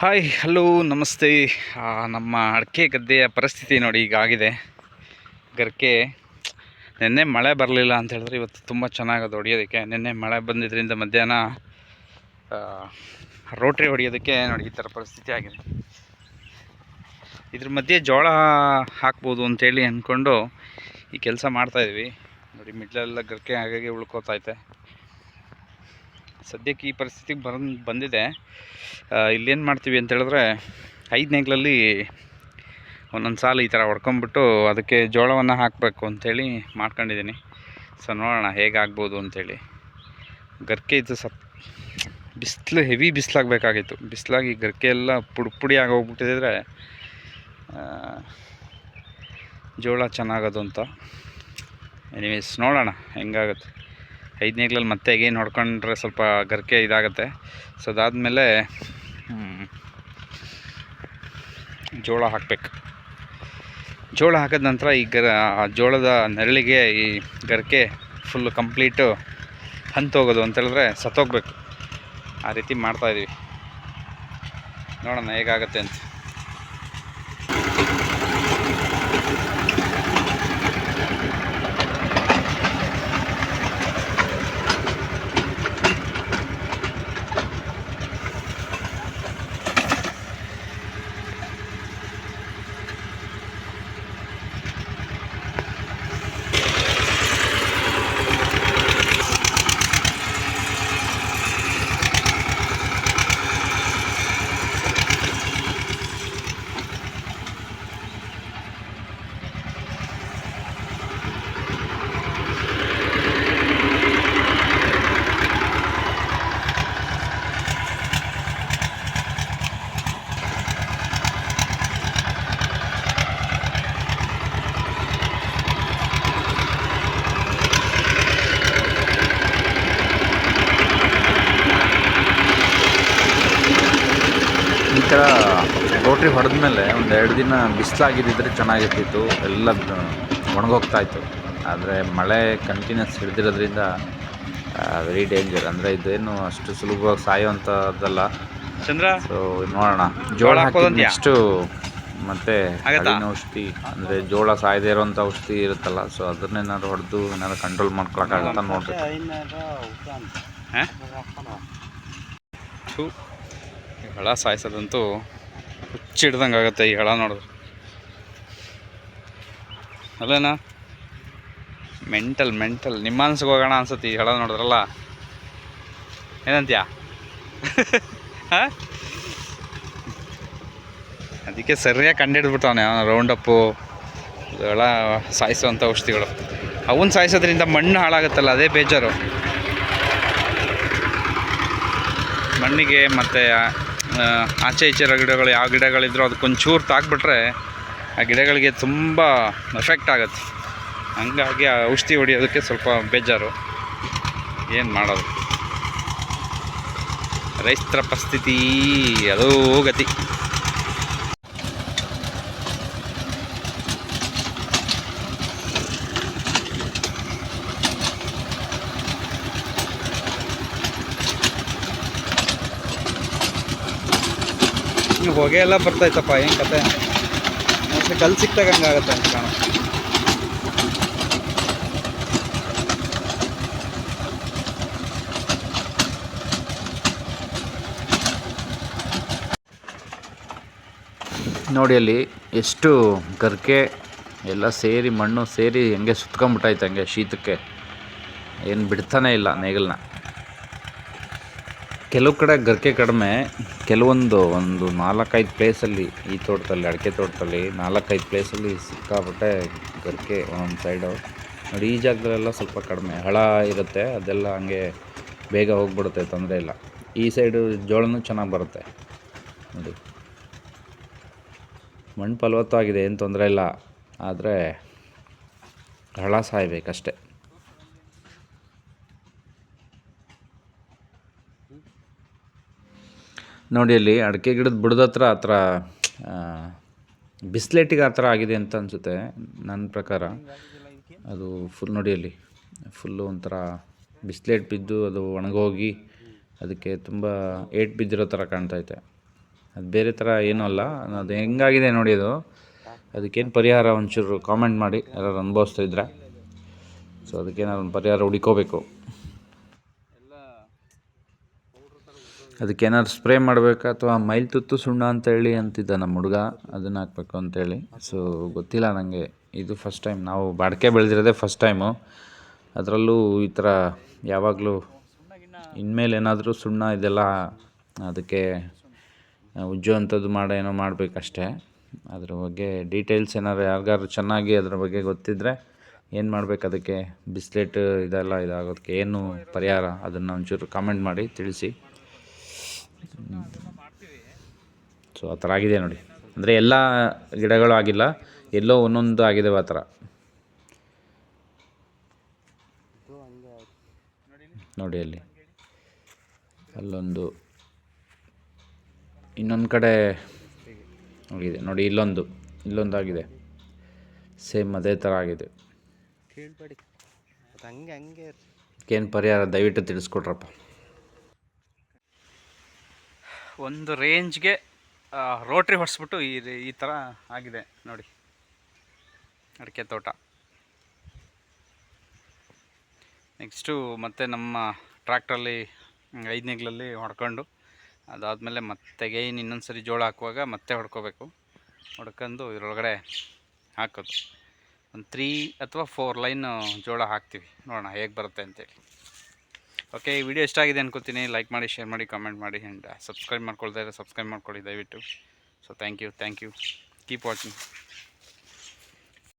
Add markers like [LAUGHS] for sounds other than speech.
Hi hello ನಮಸ್ತೆ. ನಮ್ಮ ಅಡಿಕೆ ಗದ್ದೆಯ ಪರಿಸ್ಥಿತಿ ನೋಡಿ ಈಗ ಆಗಿದೆ. ಗರ್ಕೆ, ನಿನ್ನೆ ಮಳೆ ಬರಲಿಲ್ಲ ಅಂತ ಹೇಳಿದ್ರೆ ಇವತ್ತು ತುಂಬ ಚೆನ್ನಾಗದು ಹೊಡಿಯೋದಕ್ಕೆ. ನಿನ್ನೆ ಮಳೆ ಬಂದಿದ್ದರಿಂದ ಮಧ್ಯಾಹ್ನ ರೋಟ್ರಿ ಹೊಡಿಯೋದಕ್ಕೆ ನೋಡಿ ಈ ಥರ ಪರಿಸ್ಥಿತಿ ಆಗಿದೆ. ಇದ್ರ ಮಧ್ಯೆ ಜೋಳ ಹಾಕ್ಬೋದು ಅಂತೇಳಿ ಅಂದ್ಕೊಂಡು ಈ ಕೆಲಸ ಮಾಡ್ತಾಯಿದ್ವಿ ನೋಡಿ ಮಿಡ್ಲೆಲ್ಲ ಗರ್ಕೆ ಹಾಗಾಗಿ ಉಳ್ಕೋತೈತೆ ಸದ್ಯಕ್ಕೆ ಈ ಪರಿಸ್ಥಿತಿಗೆ ಬಂದು ಬಂದಿದೆ. ಇಲ್ಲೇನು ಮಾಡ್ತೀವಿ ಅಂತ ಹೇಳಿದ್ರೆ ಐದು ಒಂದೊಂದು ಸಾಲು ಈ ಥರ ಹೊಡ್ಕೊಂಬಿಟ್ಟು ಅದಕ್ಕೆ ಜೋಳವನ್ನು ಹಾಕಬೇಕು ಅಂಥೇಳಿ ಮಾಡ್ಕೊಂಡಿದ್ದೀನಿ. ಸೊ, ನೋಡೋಣ ಹೇಗಾಗ್ಬೋದು ಅಂಥೇಳಿ ಗರ್ಕೆ ಇದು ಸತ್, ಬಿಸಿಲು, ಹೆವಿ ಬಿಸಿಲಾಗಬೇಕಾಗಿತ್ತು. ಬಿಸಿಲಾಗಿ ಗರ್ಕೆ ಎಲ್ಲ ಪುಡಿ ಪುಡಿ ಆಗೋಗ್ಬಿಟ್ಟಿದ್ರೆ ಜೋಳ ಚೆನ್ನಾಗದು ಅಂತ. ಎನಿವೇಸ್ ನೋಡೋಣ ಹೆಂಗಾಗುತ್ತೆ. ಐದು ನೇಗ್ಲಲ್ಲಿ ಮತ್ತೆ ಅಗೇನ್ ಹೊಡ್ಕೊಂಡ್ರೆ ಸ್ವಲ್ಪ ಗರ್ಕೆ ಇದಾಗುತ್ತೆ. ಸೊ ಅದಾದಮೇಲೆ ಜೋಳ ಹಾಕಬೇಕು. ಜೋಳ ಹಾಕಿದ ನಂತರ ಈ ಗರ ಜೋಳದ ನೆರಳಿಗೆ ಈ ಗರ್ಕೆ ಫುಲ್ಲು ಕಂಪ್ಲೀಟು ಹಂತೋಗೋದು ಅಂತ ಹೇಳಿದ್ರೆ ಸತ್ತೋಗ್ಬೇಕು. ಆ ರೀತಿ ಮಾಡ್ತಾಯಿದ್ದೀವಿ ನೋಡೋಣ ಹೇಗಾಗುತ್ತೆ ಅಂತ ಈ ಥರ ರೋಟ್ರಿ ಹೊಡೆದ್ಮೇಲೆ ಒಂದು ಎರಡು ದಿನ ಬಿಸಿಲಾಗಿದ್ದಿದ್ರೆ ಚೆನ್ನಾಗಿರ್ತಿತ್ತು. ಎಲ್ಲ ಒಣಗೋಗ್ತಾ ಇತ್ತು. ಆದರೆ ಮಳೆ ಕಂಟಿನ್ಯೂಸ್ ಹಿಡಿದಿರೋದ್ರಿಂದ ವೆರಿ ಡೇಂಜರ್ ಅಂದರೆ ಇದೇನು ಅಷ್ಟು ಸುಲಭವಾಗಿ ಸಾಯೋವಂಥದ್ದಲ್ಲ ಚಂದ್ರ ಸೊ ನೋಡೋಣ. ಜೋಳ ಹಾಕೋದು? ನೆಕ್ಸ್ಟು ಮತ್ತೆ ಔಷಧಿ. ಅಂದರೆ ಜೋಳ ಸಾಯದೇ ಇರೋವಂಥ ಔಷಧಿ ಇರುತ್ತಲ್ಲ ಸೊ ಅದನ್ನೇನಾದ್ರು ಹೊಡೆದು ಏನಾದ್ರು ಕಂಟ್ರೋಲ್ ಮಾಡ್ಕೊಳಕ್ಕಾಗತ್ತಾ ನೋಡ್ರಿ. ಹಳ ಸಾಯಿಸೋದಂತೂ ಹುಚ್ಚಿಡ್ದಂಗೆ ಆಗುತ್ತೆ ಈ ಹಳ ನೋಡಿದ್ರೆ. ಅಲ್ಲೇನಾ? Mental mental. ನಿಮ್ಮ ಅನ್ಸಿಗೆ ಹೋಗೋಣ ಅನ್ಸುತ್ತೆ ಈ ಹಳ ನೋಡಿದ್ರಲ್ಲ. ಏನಂತೀಯ? [LAUGHS] ಅದಕ್ಕೆ ಸರಿಯಾಗಿ ಕಂಡಿಡ್ಬಿಟ್ಟವನೆ ಅವನು ರೌಂಡಪ್ಪು ಹಳ ಸಾಯಿಸುವಂಥ ಔಷಧಿಗಳು. ಅವನ್ನ ಸಾಯಿಸೋದ್ರಿಂದ ಮಣ್ಣು ಹಾಳಾಗುತ್ತಲ್ಲ, ಅದೇ ಬೇಜಾರು. ಮಣ್ಣಿಗೆ ಮತ್ತು ಆಚೆ ಈಚೆ ಗಿಡಗಳು ಯಾವ ಗಿಡಗಳಿದ್ರೂ ಅದಕ್ಕೊಂಚೂರು ತಾಕ್ಬಿಟ್ರೆ ಆ ಗಿಡಗಳಿಗೆ ತುಂಬ ಎಫೆಕ್ಟ್ ಆಗುತ್ತೆ. ಹಂಗಾಗಿ ಆ ಔಷಧಿ ಹೊಡಿಯೋದಕ್ಕೆ ಸ್ವಲ್ಪ ಬೇಜಾರು. ಏನು ಮಾಡೋದು? ರೈತರ ಪರಿಸ್ಥಿತಿ, ಅದೋ ಗತಿ. ಹೊಗೆ ಎಲ್ಲ ಬರ್ತೈತಪ್ಪ ಏನು ಕತೆ? ಮತ್ತೆ ಕಲ್ ಸಿಕ್ತಾಗ ಹಂಗಾಗತ್ತೆ ಅಂತ ಕಾಣ ನೋಡಿ ಅಲ್ಲಿ ಎಷ್ಟು ಗರ್ಕೆ ಎಲ್ಲ ಸೇರಿ ಮಣ್ಣು ಸೇರಿ ಹೆಂಗೆ ಸುತ್ಕೊಂಬಿಟ್ಟೈತೆ ಹಂಗೆ ಶೀತಕ್ಕೆ. ಏನು ಬಿಡ್ತಾನೆ ಇಲ್ಲ ನೇಗಲನ್ನ ಕೆಲವು ಕಡೆ ಗರಿಕೆ ಕಡಿಮೆ, ಕೆಲವೊಂದು ಒಂದು ನಾಲ್ಕೈದು ಪ್ಲೇಸಲ್ಲಿ ಈ ತೋಟದಲ್ಲಿ, ಅಡಿಕೆ ತೋಟದಲ್ಲಿ ನಾಲ್ಕೈದು ಪ್ಲೇಸಲ್ಲಿ ಸಿಕ್ಕಾಪಟ್ಟೆ ಗರಿಕೆ ಒಂದೊಂದು ಸೈಡು ನೋಡಿ, ಈ ಜಾಗದಲ್ಲೆಲ್ಲ ಸ್ವಲ್ಪ ಕಡಿಮೆ. ಹಳ ಇರುತ್ತೆ, ಅದೆಲ್ಲ ಹಂಗೆ ಬೇಗ ಹೋಗ್ಬಿಡುತ್ತೆ, ತೊಂದರೆ ಇಲ್ಲ. ಈ ಸೈಡು ಜೋಳನೂ ಚೆನ್ನಾಗಿ ಬರುತ್ತೆ. ನೋಡಿ. ಮಣ್ಣು ಫಲವತ್ತಾಗಿದೆ, ಏನು ತೊಂದರೆ ಇಲ್ಲ. ಆದರೆ ಹಳ ಸಾಯ್ಬೇಕಷ್ಟೆ. ನೋಡಿ ಅಲ್ಲಿ ಅಡಿಕೆ ಗಿಡದ ಬುಡದ ಹತ್ರ ಆ ಥರ ಬಿಸ್ಲೇಟಿಗೆ ಆ ಥರ ಆಗಿದೆ ಅಂತ ಅನಿಸುತ್ತೆ ನನ್ನ ಪ್ರಕಾರ. ಅದು ಫುಲ್ ನೋಡಿ ಅಲ್ಲಿ ಫುಲ್ಲು ಒಂಥರ ಬಿಸ್ಲೇಟ್ ಬಿದ್ದು ಅದು ಒಣಗೋಗಿ ಅದಕ್ಕೆ ತುಂಬ ಏಟ್ ಬಿದ್ದಿರೋ ಥರ ಕಾಣ್ತೈತೆ ಅದು ಬೇರೆ ಥರ ಏನೂ ಅಲ್ಲ, ಅದು ಹೆಂಗಾಗಿದೆ ನೋಡಿ ಅದು. ಅದಕ್ಕೇನು ಪರಿಹಾರ ಒಂಚೂರು ಕಾಮೆಂಟ್ ಮಾಡಿ ಯಾರು ಅನುಭವಿಸ್ತಾ ಇದ್ರೆ. ಸೊ ಅದಕ್ಕೇನಾದ್ರು ಒಂದು ಪರಿಹಾರ ಹುಡುಕೋಬೇಕು. ಅದಕ್ಕೇನಾದ್ರು ಸ್ಪ್ರೇ ಮಾಡಬೇಕಾ ಅಥವಾ ಮೈಲ್ ತುತ್ತು ಸುಣ್ಣ ಅಂತೇಳಿ ಅಂತಿದ್ದ ನಮ್ಮ ಹುಡುಗ, ಅದನ್ನು ಹಾಕ್ಬೇಕು ಅಂತೇಳಿ. ಸೊ ಗೊತ್ತಿಲ್ಲ ನನಗೆ ಇದು ಫಸ್ಟ್ ಟೈಮ್ ನಾವು ಬಾಡಿಕೆ ಬೆಳೆದಿರೋದೇ ಫಸ್ಟ್ ಟೈಮು ಅದರಲ್ಲೂ ಈ ಥರ ಯಾವಾಗಲೂ ಇನ್ಮೇಲೆ ಏನಾದರೂ ಸುಣ್ಣ ಇದೆಲ್ಲ ಅದಕ್ಕೆ ಉಜ್ಜುವಂಥದ್ದು ಮಾಡೋ, ಏನೋ ಮಾಡಬೇಕಷ್ಟೇ. ಅದ್ರ ಬಗ್ಗೆ ಡೀಟೇಲ್ಸ್ ಏನಾದ್ರು ಯಾರಿಗಾದ್ರು ಚೆನ್ನಾಗಿ ಅದ್ರ ಬಗ್ಗೆ ಗೊತ್ತಿದ್ದರೆ ಏನು ಮಾಡಬೇಕು ಅದಕ್ಕೆ? ಬಿಸ್ಲೆಟ್ ಇದೆಲ್ಲ ಇದಾಗೋದಕ್ಕೆ ಏನು ಪರಿಹಾರ? ಅದನ್ನು ಒಂಚೂರು ಕಾಮೆಂಟ್ ಮಾಡಿ, ತಿಳಿಸಿ. ಸೊ ಆ ಥರ ಆಗಿದೆ ನೋಡಿ. ಅಂದರೆ ಎಲ್ಲ ಗಿಡಗಳು ಆಗಿಲ್ಲ ಎಲ್ಲೋ ಒಂದೊಂದು ಆಗಿದ್ದಾವೆ ಆ ಥರ. ನೋಡಿ ಅಲ್ಲಿ. ಅಲ್ಲೊಂದು ಇನ್ನೊಂದು ಕಡೆ ಆಗಿದೆ. ನೋಡಿ ಇಲ್ಲೊಂದು ಇಲ್ಲೊಂದು ಆಗಿದೆ. ಸೇಮ್ ಅದೇ ಥರ ಆಗಿದೆ. ಹಂಗೆ ಹಂಗೆ ಏನು ಪರಿಹಾರ ದಯವಿಟ್ಟು ತಿಳಿಸ್ಕೊಡ್ರಪ್ಪ ಒಂದು ರೇಂಜ್ಗೆ ರೋಟ್ರಿ ಹೊಡೆಸ್ಬಿಟ್ಟು ಈ ಈ ಥರ ಆಗಿದೆ ನೋಡಿ. ಅಡಿಕೆ ತೋಟ. ನೆಕ್ಸ್ಟು ಮತ್ತೆ ನಮ್ಮ ಟ್ರ್ಯಾಕ್ಟ್ರಲ್ಲಿ ಐದನೇಗ್ಲಲ್ಲಿ ಹೊಡ್ಕೊಂಡು, ಅದಾದಮೇಲೆ ಮತ್ತೆ ಇನ್ನೊಂದು ಸರಿ ಜೋಳ ಹಾಕುವಾಗ ಮತ್ತೆ ಹೊಡ್ಕೋಬೇಕು. ಹೊಡ್ಕೊಂಡು ಇದರೊಳಗಡೆ ಹಾಕೋದು. ಒಂದು ತ್ರೀ ಅಥವಾ ಫೋರ್ ಲೈನ್ ಜೋಳ ಹಾಕ್ತೀವಿ. ನೋಡೋಣ ಹೇಗೆ ಬರುತ್ತೆ ಅಂತೇಳಿ. ಓಕೆ, ಈ ವಿಡಿಯೋ ಇಷ್ಟ ಆಗಿದೆ ಅನ್ಕೋತೀನಿ. ಲೈಕ್ ಮಾಡಿ ಶೇರ್ ಮಾಡಿ ಕಮೆಂಟ್ ಮಾಡಿ ಆ್ಯಂಡ್ ಸಬ್ಸ್ಕ್ರೈಬ್ ಮಾಡ್ಕೊಳ್ತಾ ಇದ್ದರೆ ಸಬ್ಸ್ಕ್ರೈಬ್ ಮಾಡ್ಕೊಳ್ಳಿ ದಯವಿಟ್ಟು. So thank you thank you keep watching